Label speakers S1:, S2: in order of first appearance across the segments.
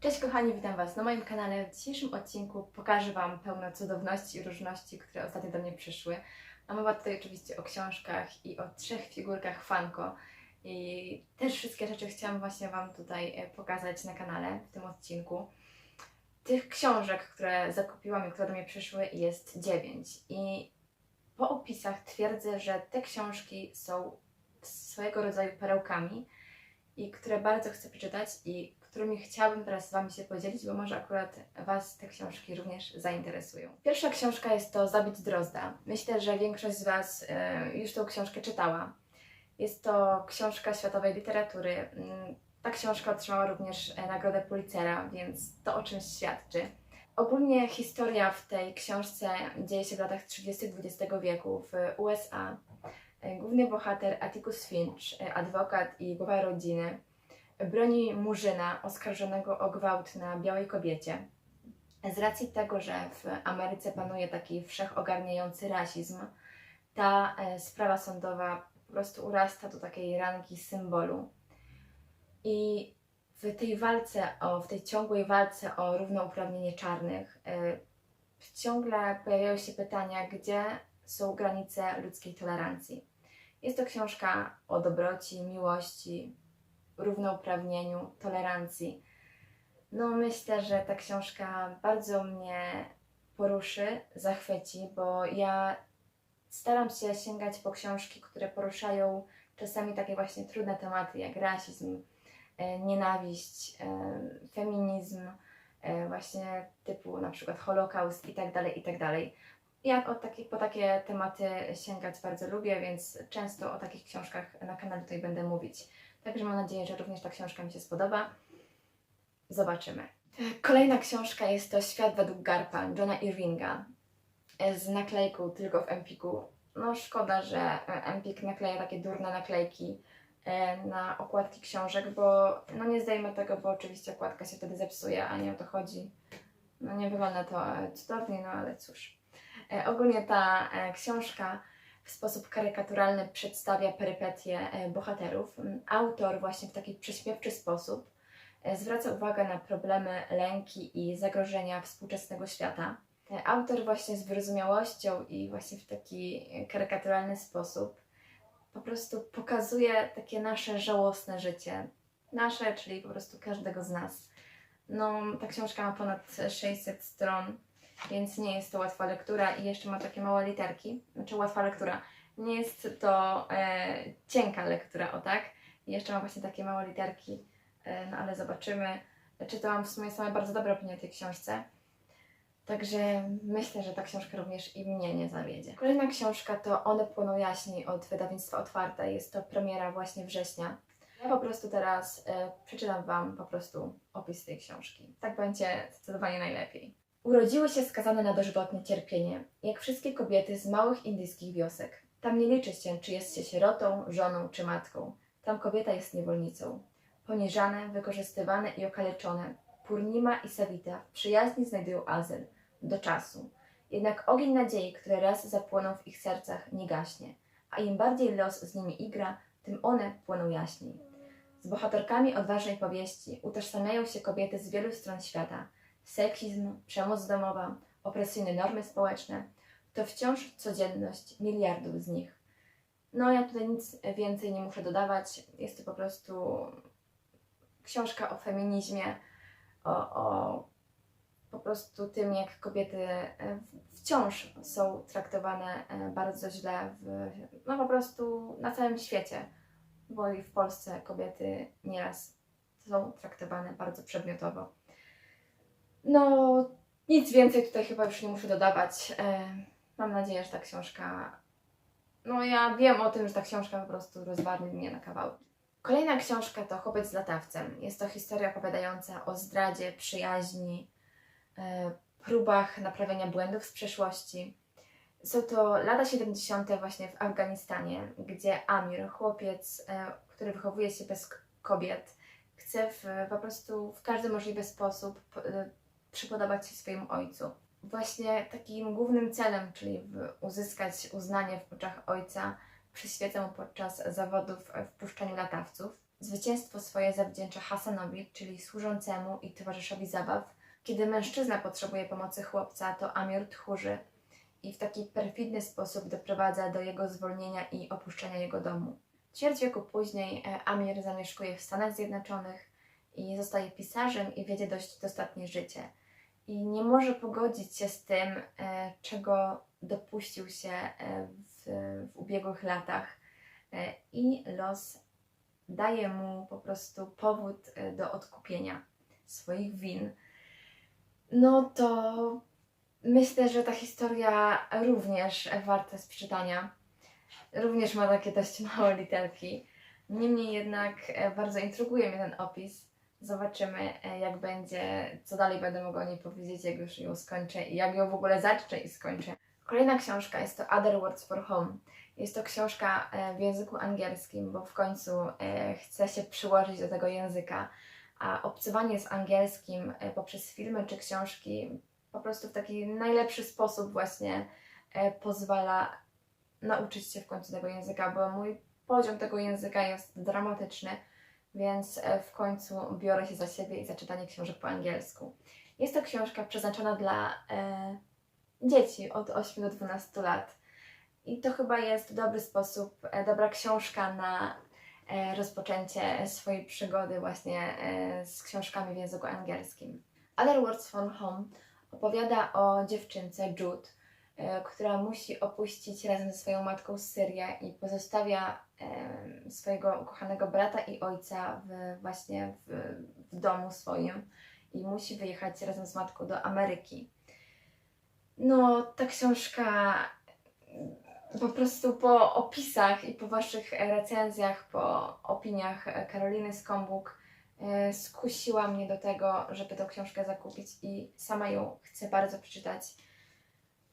S1: Cześć kochani, witam Was na moim kanale. W dzisiejszym odcinku pokażę Wam pełno cudowności i różności, które ostatnio do mnie przyszły. A mowa tutaj oczywiście o książkach i o trzech figurkach Funko. I też wszystkie rzeczy chciałam właśnie Wam tutaj e, pokazać na kanale w tym odcinku. Tych książek, które zakupiłam i które do mnie przyszły jest dziewięć. I po opisach twierdzę, że te książki są swojego rodzaju perełkami i które bardzo chcę przeczytać i którymi chciałabym teraz z Wami się podzielić, bo może akurat Was te książki również zainteresują. Pierwsza książka jest to Zabić Drozda. Myślę, że większość z Was e, już tą książkę czytała. Jest to książka światowej literatury. Mm, Ta książka otrzymała również e, nagrodę Pulitzera, więc to o czymś świadczy. Ogólnie historia w tej książce dzieje się w latach 30. XX wieku w USA. E, Główny bohater Atticus Finch, adwokat i głowa rodziny, broni Murzyna oskarżonego o gwałt na białej kobiecie. Z racji tego, że w Ameryce panuje taki wszechogarniający rasizm, ta e, sprawa sądowa po prostu urasta do takiej rangi symbolu. I w tej walce, o, w tej ciągłej walce o równouprawnienie czarnych, e, ciągle pojawiają się pytania, gdzie są granice ludzkiej tolerancji. Jest to książka o dobroci, miłości, równouprawnieniu, tolerancji. No myślę, że ta książka bardzo mnie poruszy, zachwyci, bo ja staram się sięgać po książki, które poruszają czasami takie właśnie trudne tematy jak rasizm, e, nienawiść, e, feminizm, e, właśnie typu na przykład Holokaust i tak dalej, i tak dalej. Ja o takie, po takie tematy sięgać bardzo lubię, więc często o takich książkach na kanale tutaj będę mówić. Także mam nadzieję, że również ta książka mi się spodoba. Zobaczymy. Kolejna książka jest to Świat według Garpa, Johna Irvinga. Z naklejką tylko w Empiku. No szkoda, że Empik nakleja takie durne naklejki e, na okładki książek, bo no nie zdejmę tego, bo oczywiście okładka się wtedy zepsuje, a nie o to chodzi. No nie wygląda to e, cudownie, no ale cóż. E, Ogólnie ta e, książka w sposób karykaturalny przedstawia perypetie e, bohaterów. Mm, Autor właśnie w taki prześmiewczy sposób e, zwraca uwagę na problemy, lęki i zagrożenia współczesnego świata. E, Autor właśnie z wyrozumiałością i właśnie w taki karykaturalny sposób po prostu pokazuje takie nasze żałosne życie. Nasze, czyli po prostu każdego z nas. No, ta książka ma ponad 600 stron, więc nie jest to łatwa lektura i jeszcze ma takie małe literki. Znaczy łatwa lektura. Nie jest to e, cienka lektura, o tak. I jeszcze ma właśnie takie małe literki, e, no ale zobaczymy. Czytałam w sumie same bardzo dobre opinie o tej książce. Także myślę, że ta książka również i mnie nie zawiedzie. Kolejna książka to One płoną jaśniej od wydawnictwa Otwarte. Jest to premiera właśnie września. Ja po prostu teraz e, przeczytam Wam po prostu opis tej książki. Tak będzie zdecydowanie najlepiej. Urodziły się skazane na dożywotnie cierpienie, jak wszystkie kobiety z małych indyjskich wiosek. Tam nie liczy się, czy jest się sierotą, żoną czy matką. Tam kobieta jest niewolnicą. Poniżane, wykorzystywane i okaleczone, Purnima i Savita w przyjaźni znajdują azyl do czasu. Jednak ogień nadziei, który raz zapłonął w ich sercach, nie gaśnie, a im bardziej los z nimi igra, tym one płoną jaśniej. Z bohaterkami odważnej powieści utożsamiają się kobiety z wielu stron świata. Seksizm, przemoc domowa, opresyjne normy społeczne to wciąż codzienność miliardów z nich. No, ja tutaj nic więcej nie muszę dodawać. Jest to po prostu książka o feminizmie, o, o po prostu tym, jak kobiety e, wciąż są traktowane e, bardzo źle, w, no po prostu na całym świecie, bo i w Polsce kobiety nieraz są traktowane bardzo przedmiotowo. No, nic więcej tutaj chyba już nie muszę dodawać. E, Mam nadzieję, że ta książka. No, ja wiem o tym, że ta książka po prostu rozwarli mnie na kawałki. Kolejna książka to Chłopiec z latawcem. Jest to historia opowiadająca o zdradzie, przyjaźni, e, próbach naprawiania błędów z przeszłości. Są to lata 70. właśnie w Afganistanie, gdzie Amir, chłopiec, e, który wychowuje się bez kobiet, chce w, po prostu w każdy możliwy sposób przypodobać się swojemu ojcu. Właśnie takim głównym celem, czyli uzyskać uznanie w oczach ojca, przyświeca mu podczas zawodów w puszczaniu latawców. Zwycięstwo swoje zawdzięcza Hasanowi, czyli służącemu i towarzyszowi zabaw. Kiedy mężczyzna potrzebuje pomocy chłopca, to Amir tchórzy i w taki perfidny sposób doprowadza do jego zwolnienia i opuszczenia jego domu. Ćwierć wieku później e, Amir zamieszkuje w Stanach Zjednoczonych i zostaje pisarzem i wiedzie dość dostatnie życie. I nie może pogodzić się z tym, e, czego dopuścił się e, w, w ubiegłych latach. E, I los daje mu po prostu powód do odkupienia swoich win. No to myślę, że ta historia również warta jest przeczytania. Również ma takie dość małe literki. Niemniej jednak bardzo intryguje mnie ten opis. Zobaczymy, e, jak będzie, co dalej będę mogła o niej powiedzieć, jak już ją skończę i jak ją w ogóle zacznę i skończę. Kolejna książka jest to Other Words for Home. Jest to książka e, w języku angielskim, bo w końcu e, chcę się przyłożyć do tego języka. A obcowanie z angielskim poprzez filmy czy książki po prostu w taki najlepszy sposób właśnie pozwala nauczyć się w końcu tego języka, bo mój poziom tego języka jest dramatyczny, więc e, w końcu biorę się za siebie i za czytanie książek po angielsku. Jest to książka przeznaczona dla e, dzieci od 8 do 12 lat. I to chyba jest dobry sposób, e, dobra książka na e, rozpoczęcie swojej przygody właśnie e, z książkami w języku angielskim. Other Words from Home opowiada o dziewczynce Jude, e, która musi opuścić razem ze swoją matką Syrię i pozostawia swojego ukochanego brata i ojca w, właśnie w, w domu swoim i musi wyjechać razem z matką do Ameryki. No, ta książka po prostu po opisach i po Waszych recenzjach, po opiniach Karoliny Skąbuk e, skusiła mnie do tego, żeby tę książkę zakupić i sama ją chcę bardzo przeczytać.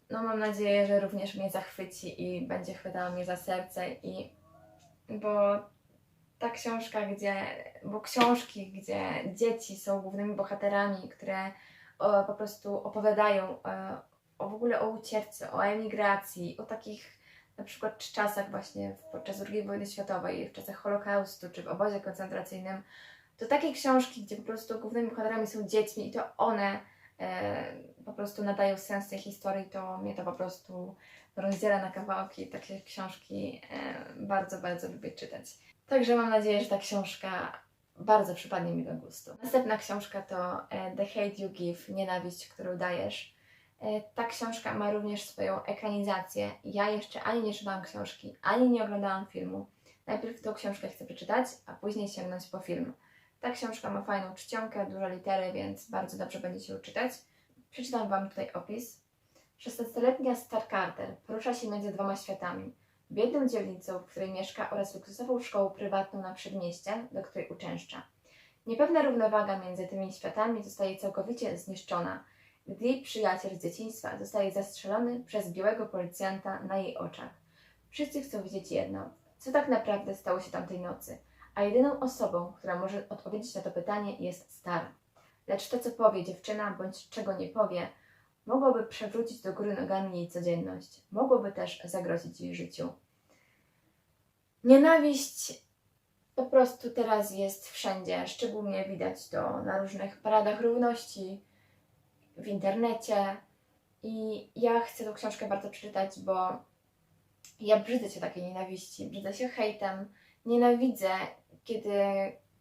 S1: No mam nadzieję, że również mnie zachwyci i będzie chwytała mnie za serce i bo ta książka, gdzie, bo książki, gdzie dzieci są głównymi bohaterami, które o, po prostu opowiadają e, o w ogóle o ucieczce, o emigracji, o takich na przykład czasach właśnie podczas II wojny światowej, w czasach Holokaustu czy w obozie koncentracyjnym, to takie książki, gdzie po prostu głównymi bohaterami są dziećmi i to one e, po prostu nadają sens tej historii, to mnie to po prostu rozdziela na kawałki. Takie książki e, bardzo, bardzo lubię czytać. Także mam nadzieję, że ta książka bardzo przypadnie mi do gustu. Następna książka to e, The Hate You Give, Nienawiść, którą dajesz. E, Ta książka ma również swoją ekranizację. Ja jeszcze ani nie czytałam książki, ani nie oglądałam filmu. Najpierw tą książkę chcę przeczytać, a później sięgnąć po film. Ta książka ma fajną czcionkę, duże litery, więc bardzo dobrze będzie się czytać. Przeczytam Wam tutaj opis. 16-letnia Star Carter porusza się między dwoma światami. Biedną dzielnicą, w której mieszka oraz luksusową szkołą prywatną na przedmieście, do której uczęszcza. Niepewna równowaga między tymi światami zostaje całkowicie zniszczona, gdy jej przyjaciel z dzieciństwa zostaje zastrzelony przez białego policjanta na jej oczach. Wszyscy chcą wiedzieć jedno, co tak naprawdę stało się tamtej nocy, a jedyną osobą, która może odpowiedzieć na to pytanie jest Star. Lecz to, co powie dziewczyna, bądź czego nie powie, mogłoby przewrócić do góry nogami jej codzienność, mogłoby też zagrozić jej życiu. Nienawiść po prostu teraz jest wszędzie, szczególnie widać to na różnych paradach równości, w internecie. I ja chcę tę książkę bardzo przeczytać, bo ja brzydzę się takiej nienawiści, brzydzę się hejtem. Nienawidzę, kiedy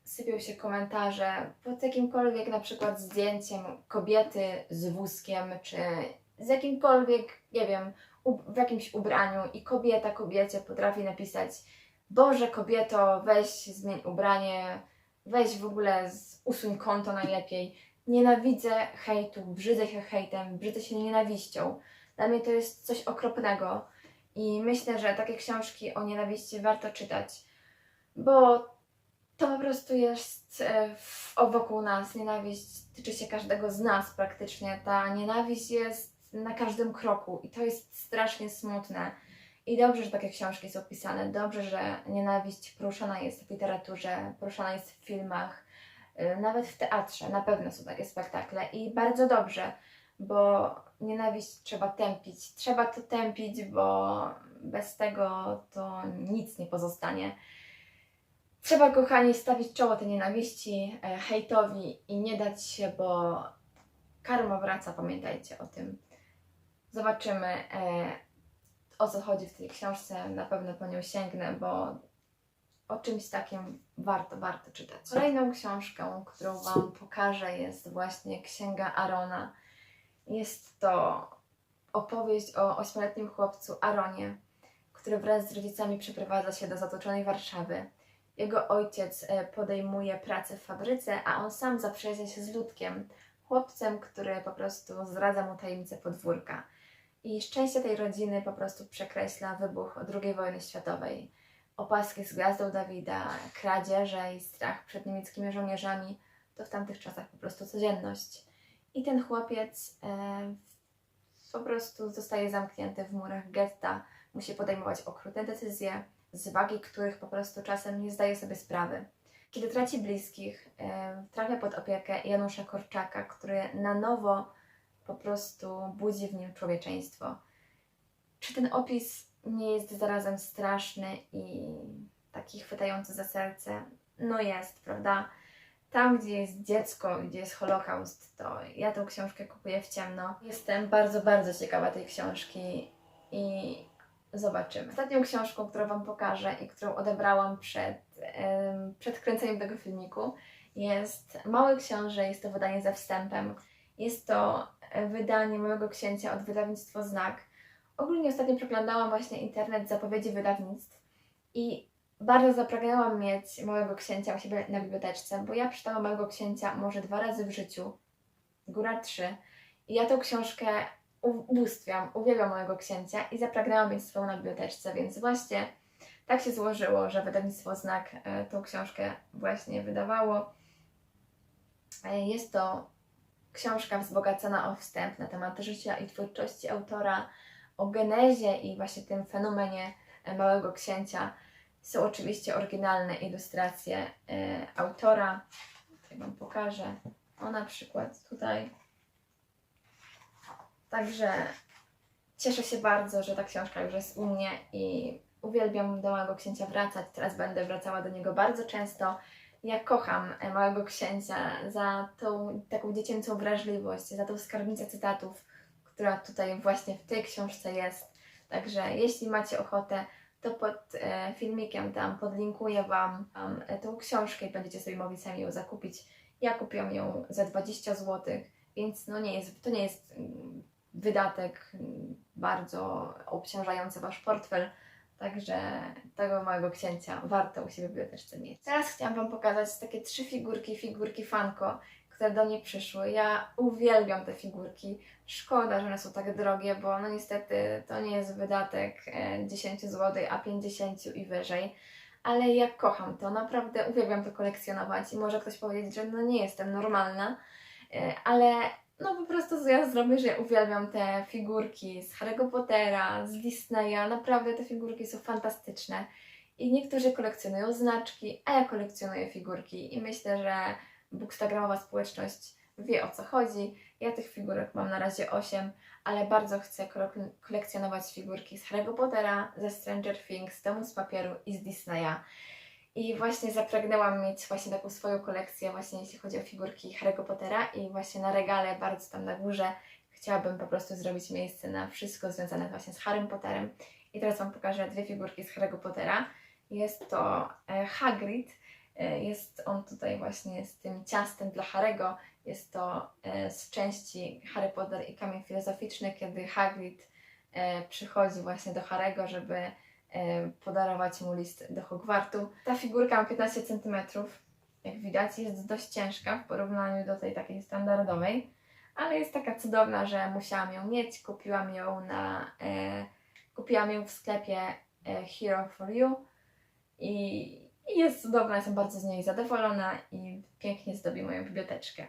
S1: sypią się komentarze pod jakimkolwiek na przykład zdjęciem kobiety z wózkiem, czy z jakimkolwiek, nie wiem, w jakimś ubraniu i kobieta kobiecie potrafi napisać Boże kobieto, weź zmień ubranie, weź w ogóle usuń konto najlepiej. Nienawidzę hejtu, brzydzę się hejtem, brzydzę się nienawiścią. Dla mnie to jest coś okropnego i myślę, że takie książki o nienawiści warto czytać, bo to po prostu jest e, w, wokół nas. Nienawiść tyczy się każdego z nas praktycznie. Ta nienawiść jest na każdym kroku i to jest strasznie smutne. I dobrze, że takie książki są pisane, dobrze, że nienawiść poruszana jest w literaturze, poruszana jest w filmach, y, nawet w teatrze. Na pewno są takie spektakle i bardzo dobrze, bo nienawiść trzeba tępić. Trzeba to tępić, bo bez tego to nic nie pozostanie. Trzeba, kochani, stawić czoło tej nienawiści, e, hejtowi i nie dać się, bo karma wraca, pamiętajcie o tym. Zobaczymy, e, o co chodzi w tej książce. Na pewno po nią sięgnę, bo o czymś takim warto, warto czytać. Kolejną książką, którą Wam pokażę, jest właśnie Księga Arona. Jest to opowieść o ośmioletnim chłopcu Aronie, który wraz z rodzicami przeprowadza się do zatoczonej Warszawy. Jego ojciec e, podejmuje pracę w fabryce, a on sam zaprzyjaźnia się z Ludkiem, chłopcem, który po prostu zdradza mu tajemnicę podwórka. I szczęście tej rodziny po prostu przekreśla wybuch II wojny światowej. Opaski z gwiazdą Dawida, kradzieże i strach przed niemieckimi żołnierzami to w tamtych czasach po prostu codzienność. I ten chłopiec e, po prostu zostaje zamknięty w murach getta, musi podejmować okrutne decyzje, z wagi których po prostu czasem nie zdaje sobie sprawy. Kiedy traci bliskich, e, trafia pod opiekę Janusza Korczaka, który na nowo po prostu budzi w nim człowieczeństwo. Czy ten opis nie jest zarazem straszny i taki chwytający za serce? No jest, prawda? Tam, gdzie jest dziecko, gdzie jest Holokaust, to ja tę książkę kupuję w ciemno. Jestem bardzo, bardzo ciekawa tej książki i zobaczymy. Ostatnią książką, którą Wam pokażę i którą odebrałam przed, przed kręceniem tego filmiku jest Mały Książę, jest to wydanie ze wstępem. Jest to wydanie Małego Księcia od wydawnictwa Znak. Ogólnie ostatnio przeglądałam właśnie internet zapowiedzi wydawnictw i bardzo zapragnęłam mieć Małego Księcia u siebie na biblioteczce, bo ja przeczytałam Małego Księcia może dwa razy w życiu, góra trzy. I ja tą książkę ubóstwiam, uwielbiam Małego Księcia i zapragnęłam mieć swoją na biblioteczce, więc właśnie tak się złożyło, że wydawnictwo Znak e, tą książkę właśnie wydawało. E, Jest to książka wzbogacona o wstęp na temat życia i twórczości autora, o genezie i właśnie tym fenomenie e, Małego Księcia. Są oczywiście oryginalne ilustracje autora. Tutaj Wam pokażę. O na przykład tutaj. Także cieszę się bardzo, że ta książka już jest u mnie i uwielbiam do Małego Księcia wracać. Teraz będę wracała do niego bardzo często. Ja kocham e, Małego Księcia za tą taką dziecięcą wrażliwość, za tą skarbnicę cytatów, która tutaj właśnie w tej książce jest. Także jeśli macie ochotę, to pod e, filmikiem tam podlinkuję Wam e, tą książkę i będziecie sobie mogli sami ją zakupić. Ja kupiłam ją za 20 zł, więc no nie jest, to nie jest mm, wydatek bardzo obciążający Wasz portfel. Także tego małego księcia warto u siebie w biblioteczce mieć. Teraz chciałam Wam pokazać takie trzy figurki, figurki Funko, które do mnie przyszły. Ja uwielbiam te figurki. Szkoda, że one są tak drogie, bo no niestety to nie jest wydatek e, 10 zł, a 50 i wyżej. Ale ja kocham to, naprawdę uwielbiam to kolekcjonować i może ktoś powiedzieć, że no nie jestem normalna, e, ale no po prostu ja zrobię, że ja uwielbiam te figurki z Harry'ego Pottera, z Disneya, naprawdę te figurki są fantastyczne. I niektórzy kolekcjonują znaczki, a ja kolekcjonuję figurki i myślę, że bookstagramowa społeczność wie o co chodzi. Ja tych figurek mam na razie 8, ale bardzo chcę kole- kolekcjonować figurki z Harry'ego Pottera, ze Stranger Things, z Domu z Papieru i z Disneya. I właśnie zapragnęłam mieć właśnie taką swoją kolekcję, właśnie jeśli chodzi o figurki Harry'ego Pottera i właśnie na regale, bardzo tam na górze, chciałabym po prostu zrobić miejsce na wszystko związane właśnie z Harrym Potterem. I teraz Wam pokażę dwie figurki z Harry'ego Pottera. Jest to e, Hagrid, e, jest on tutaj właśnie z tym ciastem dla Harry'ego. Jest to e, z części Harry Potter i Kamień Filozoficzny, kiedy Hagrid przychodzi właśnie do Harry'ego, żeby podarować mu list do Hogwartu. Ta figurka ma 15 cm, jak widać jest dość ciężka w porównaniu do tej takiej standardowej, ale jest taka cudowna, że musiałam ją mieć. Kupiłam ją na, e, kupiłam ją w sklepie e, Hero for You i, i jest cudowna, jestem bardzo z niej zadowolona i pięknie zdobi moją biblioteczkę.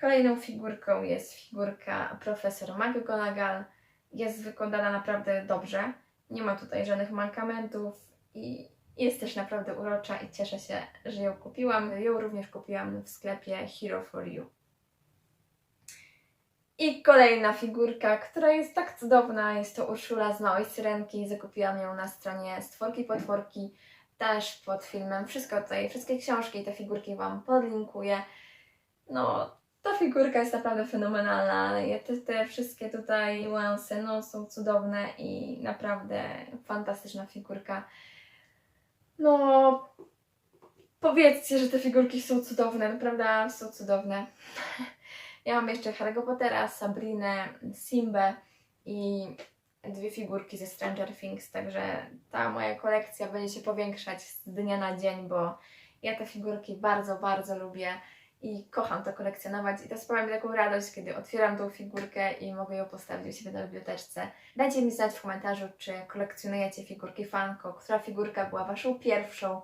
S1: Kolejną figurką jest figurka profesor McGonagall. Jest wykonana naprawdę dobrze. Nie ma tutaj żadnych mankamentów i jest też naprawdę urocza i cieszę się, że ją kupiłam. Ją również kupiłam w sklepie Hero for You. I kolejna figurka, która jest tak cudowna, jest to Urszula z Małej Syrenki. Zakupiłam ją na stronie Stworki Potworki. też pod filmem. Wszystko tutaj, wszystkie książki i te figurki Wam podlinkuję. No, ta figurka jest naprawdę fenomenalna. Te, te wszystkie tutaj niuanse no, są cudowne i naprawdę fantastyczna figurka. No, powiedzcie, że te figurki są cudowne, naprawdę są cudowne. Ja mam jeszcze Harry'ego Pottera, Sabrinę, Simbę i dwie figurki ze Stranger Things, także ta moja kolekcja będzie się powiększać z dnia na dzień, bo ja te figurki bardzo, bardzo lubię i kocham to kolekcjonować i to sprawia mi taką radość, kiedy otwieram tą figurkę i mogę ją postawić u siebie na biblioteczce. Dajcie mi znać w komentarzu, czy kolekcjonujecie figurki Funko, która figurka była Waszą pierwszą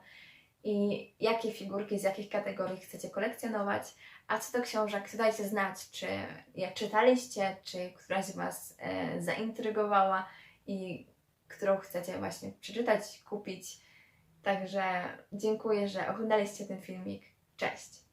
S1: i jakie figurki z jakich kategorii chcecie kolekcjonować. A co do książek, to dajcie znać, czy je czytaliście, czy któraś Was e, zaintrygowała i którą chcecie właśnie przeczytać, kupić. Także dziękuję, że oglądaliście ten filmik. Cześć!